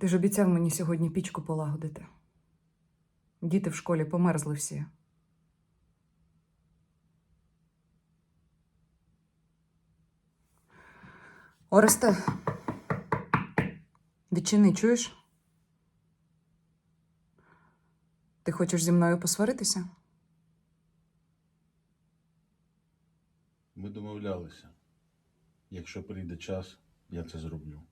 Ти ж обіцяв мені сьогодні пічку полагодити. Діти в школі померзли всі. Оресте, відчини, чуєш? Ти хочеш зі мною посваритися? Ми домовлялися. Якщо прийде час, я це зроблю.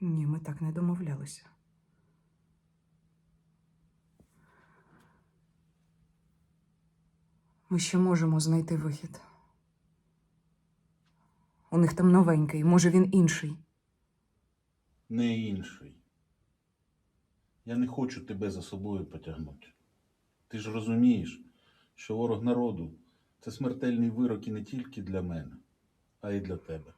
Ні, ми так не домовлялися. Ми ще можемо знайти вихід. У них там новенький, може він інший. Не інший. Я не хочу тебе за собою потягнути. Ти ж розумієш, що ворог народу це смертельний вирок і не тільки для мене, а й для тебе.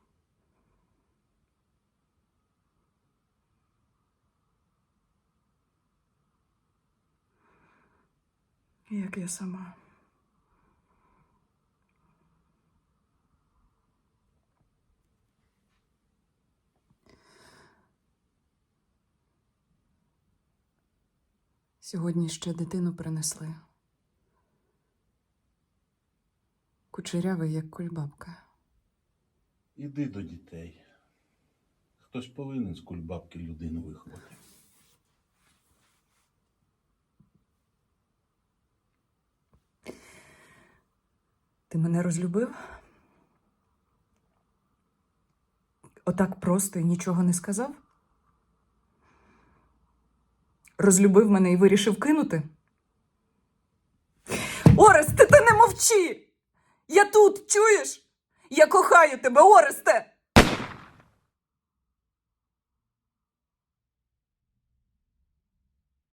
Як я сама. Сьогодні ще дитину принесли. Кучерявий, як кульбабка. Іди до дітей. Хтось повинен з кульбабки людину виховати. Ти мене розлюбив? Отак просто і нічого не сказав? Розлюбив мене і вирішив кинути? Оресте, ти не мовчи! Я тут, чуєш? Я кохаю тебе, Оресте!